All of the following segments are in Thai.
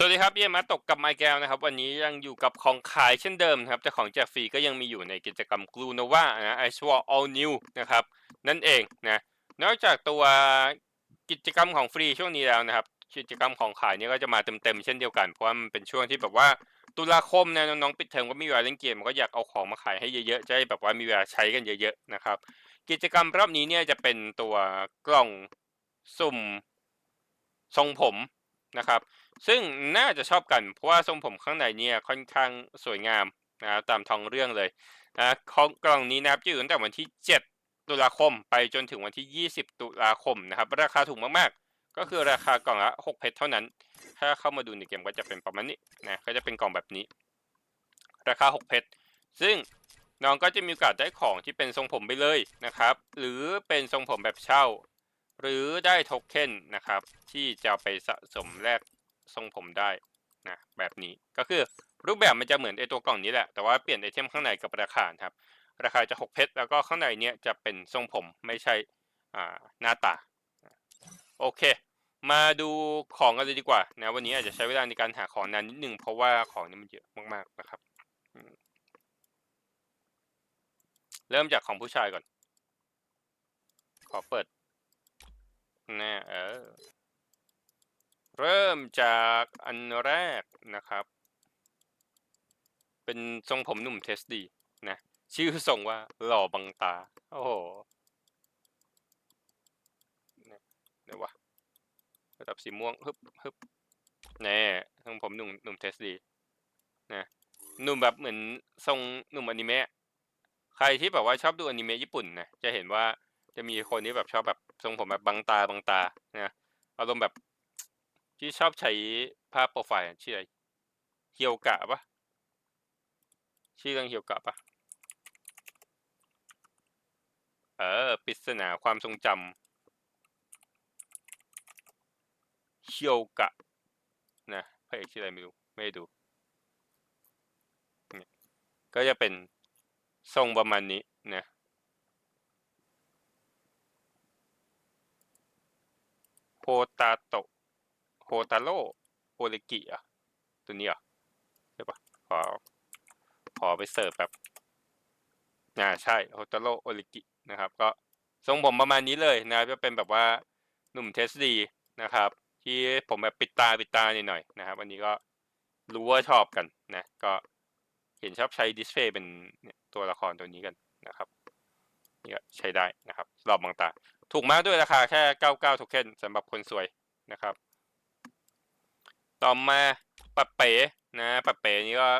สวัสดีครับเยี่ยมมาตกกับไมแก้วนะครับ วันนี้ยังอยู่กับของขายเช่นเดิมครับแต่ของแจกฟรีก็ยังมีอยู่ในกิจกรรม g l u n o v a นะ i s w a r All New นะครับ นั่นเองนะนอกจากตัวกิจกรรมของฟรีช่วงนี้แล้วนะครับ กิจกรรมของขายเนี่ยก็จะมาเต็มๆเช่นเดียวกันเพราะว่ามันเป็นช่วงที่แบบว่าตุลาคมนะน้องๆปิดเทอมก็มีเวลาเล่นเกมก็อยากเอาของมาขายให้เยอะๆจะได้แบบว่ามีเวลาใช้กันเยอะๆนะครับ กิจกรรมรอบนี้เนี่ยจะเป็นตัวกล่องสุ่มทรงผม นะครับ ซึ่งน่าจะชอบกันเพราะว่าทรงผมข้างในเนี่ยค่อนข้างสวยงามนะครับตามท้องเรื่องเลยนะของกล่องนี้นะครับจะอยู่ตั้งแต่วันที่ 7 ตุลาคมไปจนถึงวันที่ 20 ตุลาคมนะครับ ราคาถูกมากๆ ก็คือราคากล่องละ6เพชรเท่านั้น ถ้าเข้ามาดูในเกมก็จะเป็นประมาณนี้นะก็จะเป็นกล่องแบบนี้ ราคา 6 เพชรซึ่งน้องก็จะมีโอกาสได้ของที่เป็นทรงผมไปเลยนะครับ หรือเป็นทรงผมแบบเช่า หรือได้โทเค็นนะครับ ที่จะไปสะสมแลกทรงผมได้นะแบบนี้ก็คือรูปแบบมันจะเหมือนไอตัวกล่องนี้แหละ แต่ว่าเปลี่ยนไอเทมข้างในกับราคาครับ ราคาจะ 6 เพชร แล้วก็ข้างในเนี้ยจะเป็นทรงผมไม่ใช่หน้าตา โอเค มาดูของกันเลยดีกว่านะวันนี้อาจจะใช้เวลาในการหาของนานนิดนึง เพราะว่าของนี่มันเยอะมากๆนะครับ เริ่มจากของผู้ชายก่อน ขอเปิด นะเออเริ่มจากอันแรกนะครับ เป็นทรงผมหนุ่มเทสดีนะชื่อทรงว่าหล่อบังตา โอ้โหเนี่ยเดี๋ยววะระดับสีม่วงฮึบฮึบแน่ทรงผมหนุ่มหนุ่มเทสดีนะหนุ่มแบบเหมือนทรงหนุ่มอนิเมะใครที่แบบว่าชอบดูอนิเมะญี่ปุ่นนะจะเห็นว่าจะมีคนที่แบบชอบแบบ ทรงผมแบบบังตาบังตานะอารมณ์แบบที่ชอบใช้ภาพโปรไฟล์ชื่ออะไรเฮียวกะปะชื่อเรื่องเฮียวกะปะเออปริศนาความทรงจำเฮียวกะนะพระเอกชื่ออะไรไม่รู้ไม่ได้ดู ก็จะเป็นทรงประมาณนี้นะโฮ ตาโตโฮตาโร่โอริกิอะ ตัวนี้เรอะใช่ปะขอขอไปเสิร์ฟแบบอ่าใช่โฮตาโร่โอริกินะครับ ก็ทรงผมประมาณนี้เลยนะครับจะเป็นแบบว่าหนุ่มเทสดีนะครับ ที่ผมแบบปิดตาปิดตาหน่อยๆนะครับอันนี้ก็รู้ว่าชอบกันนะ ก็เห็นชอบใช้ดิสเพย์เป็นตัวละครตัวนี้กันนะครับนี่ก็ใช้ได้นะครับ รอบบางตา ถูกมากด้วยราคาแค่ 99 โทเค็นสำหรับคนสวยนะครับ ต่อมาปัดเป๋นะปัดเป๋นี่ก็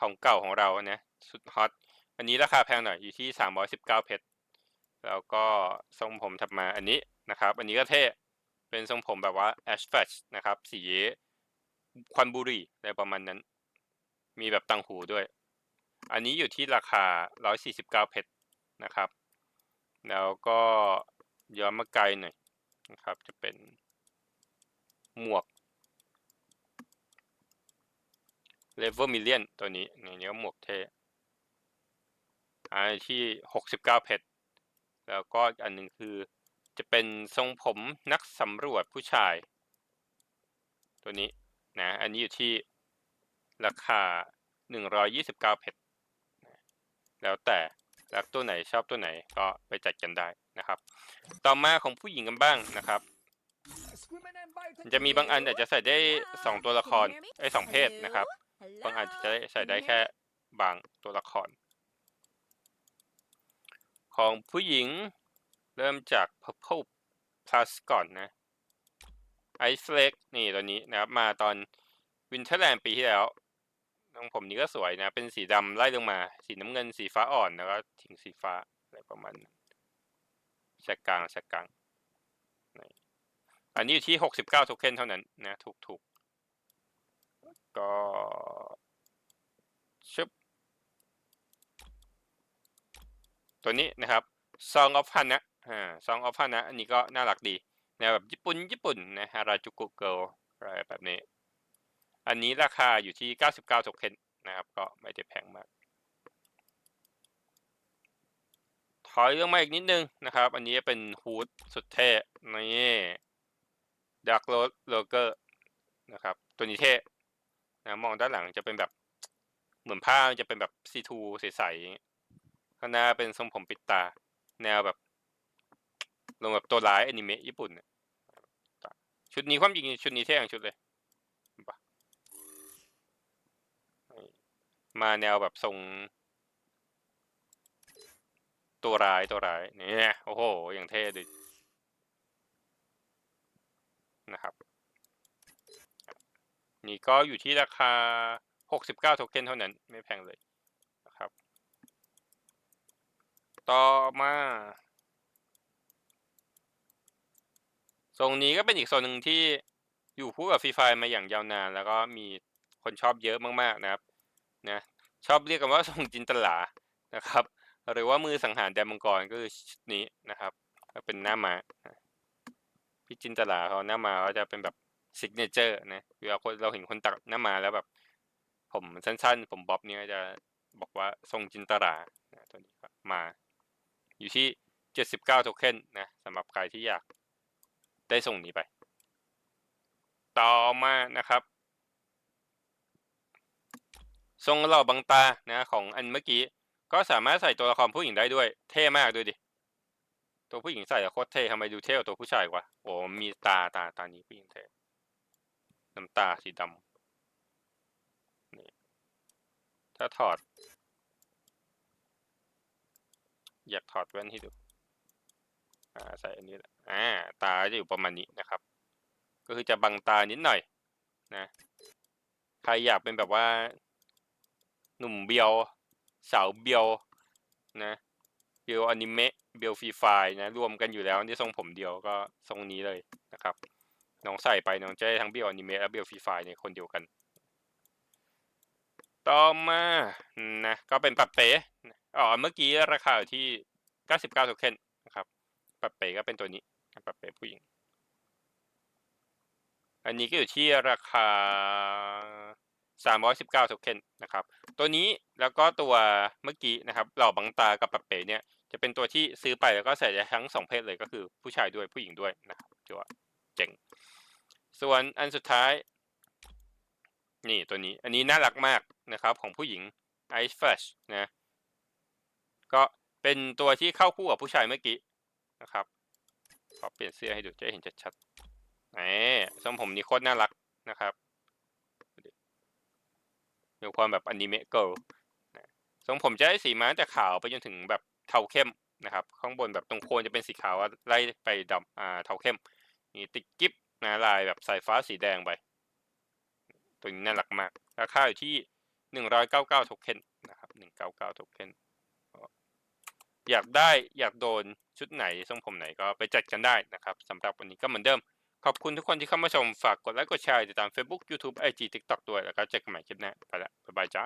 ของเก่าของเรานะสุดฮอตอันนี้ราคาแพงหน่อยอยู่ที่ 319 เพชรแล้วก็ทรงผมถัดมาอันนี้นะครับ อันนี้ก็เท่เป็นทรงผมแบบว่า ash flash นะครับ สีควันบุหรี่อะไรประมาณนั้น มีแบบตังหูด้วย อันนี้อยู่ที่ราคา 149 เพชรนะครับ แล้วก็ ย้อนมาไกลหน่อยนะครับ จะเป็นหมวกเลเวอร์มิเลียนตัวนี้นี่นี่ก็หมวกเท่อันที่หกสิบเก้าเพชรแล้วก็อันหนึ่งคือจะเป็นทรงผมนักสำรวจผู้ชาย ตัวนี้นะ อันนี้อยู่ที่ราคาหนึ่งร้อยยี่สิบเก้าเพชรแล้วแต่รักตัวไหนชอบตัวไหนก็ไปจัดกันได้ นะครับ ต่อมาของผู้หญิงกันบ้างนะครับจะมีบางอันอาจจะใส่ได้สองตัวละครไอ้ยสองเพศนะครับ บางอันจะได้ใส่ได้แค่บางตัวละคร ของผู้หญิงเริ่มจาก Purple Plus ก่อนนะ Ice Lake นี่ตัวนี้นะครับ มาตอน Winterland ปีที่แล้วน้องผมนี้ก็สวยนะ เป็นสีดำไล่ลงมา สีน้ำเงินสีฟ้าอ่อนแล้วก็ทิ้งสีฟ้าอะไรประมาณนั้น แชกกลางแชกกลางอันนี้อยู่ที่69โทเค็นเท่านั้นนะถูกถูกๆก็ชึบตัวนี้นะครับ Song of Hana อ่า Song of Hana อันนี้ก็น่ารักดีแนวแบบญี่ปุ่นญี่ปุ่นนะฮาราจูกุเกิลอะไรแบบนี้ อันนี้ราคาอยู่ที่ 99โทเค็นนะครับ ก็ไม่ได้แพงมาก ถอยลงมาอีกนิดนึงนะครับ อันนี้เป็นฮูดสุดเท่นี่ดักโรเกอร์นะครับ ตัวนี้เท่นะมองด้านหลังจะเป็นแบบเหมือนผ้าจะเป็นแบบซีทูใสๆข้างหน้าเป็นทรงผมปิดตา แนวแบบลงแบบตัวร้ายอนิเมะญี่ปุ่น ชุดนี้ความจริงชุดนี้เท่อย่างชุดเลย มาแนวแบบทรง ตัวร้ายตัวร้ายเนี่ยโอ้โหอย่างเท่ดินะครับ นี่ก็อยู่ที่ราคา 69 โทเค็นเท่านั้น ไม่แพงเลยนะครับ ต่อมาทรงนี้ก็เป็นอีกโซนหนึ่งที่อยู่คู่กับฟรีไฟมาอย่างยาวนาน แล้วก็มีคนชอบเยอะมากๆนะครับนะชอบเรียกกันว่าทรงจินตลานะครับ หรือว่ามือสังหารแดนมังกรก็คือชุดนี้นะครับก็เป็นหน้ามาพี่จินตลาเขาหน้ามาเขาจะเป็นแบบซิกเนเจอร์นะเวลาเราเห็นคนตัดหน้ามาแล้วแบบ ผมสั้นๆ ผมบ๊อบเนี่ยจะบอกว่าทรงจินตลานะตัวนี้มาอยู่ที่ 79 โทเค็นนะสำหรับใครที่อยากได้ส่งนี้ไป ต่อมานะครับทรงเหล่าบังตานะของอันเมื่อกี้ ก็สามารถใส่ตัวละครผู้หญิงได้ด้วย เท่มากด้วยดิ ตัวผู้หญิงใส่แล้วโคตรเท่ทำไมดูเท่กว่าตัวผู้ชายกว่าโอ้มีตาตาตานี้ผู้หญิงเท่น้ำตาสีดำนี่ถ้าถอด อยากถอดแว่นให้ดู อ่าใส่อันนี้และอ่าตาจะอยู่ประมาณนี้นะครับ ก็คือจะบังตานิดหน่อยนะ ใครอยากเป็นแบบว่า หนุ่มเบียว สาวเบียวนะเบียวอนิเมะเบียวฟรีไฟนะรวมกันอยู่แล้วที่ทรงผมเดียวก็ทรงนี้เลยนะครับน้องใส่ไปน้องจะได้ทั้งเบียวอนิเมะและเบียวฟรีไฟในคนเดียวกัน ต่อมานะก็เป็นปับเป๋อ๋อเมื่อกี้ราคาที่ 99โทเค็นนะครับปับเป๋ก็เป็นตัวนี้ปับเป๋ผู้หญิง อันนี้ก็อยู่ที่ราคา 319โทเค็นนะครับ ตัวนี้แล้วก็ตัวเมื่อกี้นะครับเหล่าบังตากับปับเป๋เนี่ยจะเป็นตัวที่ซื้อไปแล้วก็ใส่ได้ทั้งสองเพศเลยก็คือผู้ชายด้วยผู้หญิงด้วยนะครับถือว่าเจ๋งส่วนอันสุดท้าย นี่ตัวนี้อันนี้น่ารักมากนะครับ ของผู้หญิง Ice Flash นะก็เป็นตัวที่เข้าคู่กับผู้ชายเมื่อกี้นะครับขอเปลี่ยนเสื้อให้ดูจะเห็นชัดๆแหมทรงผมนี้โคตรน่ารักนะครับ มีความแบบอนิเมะเกิลทรงผมจะได้สีมาตั้งแต่ขาวไปจนถึงแบบเทาเข้มนะครับ ข้างบนแบบตรงโคนจะเป็นสีขาวไล่ไปดำอ่าเทาเข้มมีติดกิ๊บนะลายแบบสายฟ้าสีแดงไป ตัวนี้น่ารักมาก ราคาอยู่ที่หนึ่งร้อยเก้าเก้าโทเค็นนะครับหนึ่งเก้าเก้าโทเค็นอยากได้อยากโดนชุดไหนทรงผมไหนก็ไปจัดกันได้นะครับสำหรับวันนี้ก็เหมือนเดิม ขอบคุณทุกคนที่เข้ามาชม ฝากกดไลค์ กดแชร์ติดตาม Facebook YouTube IG TikTok ด้วย แล้วก็เจอกันใหม่คลิปหน้า ไปละ บ๊ายบายจ้า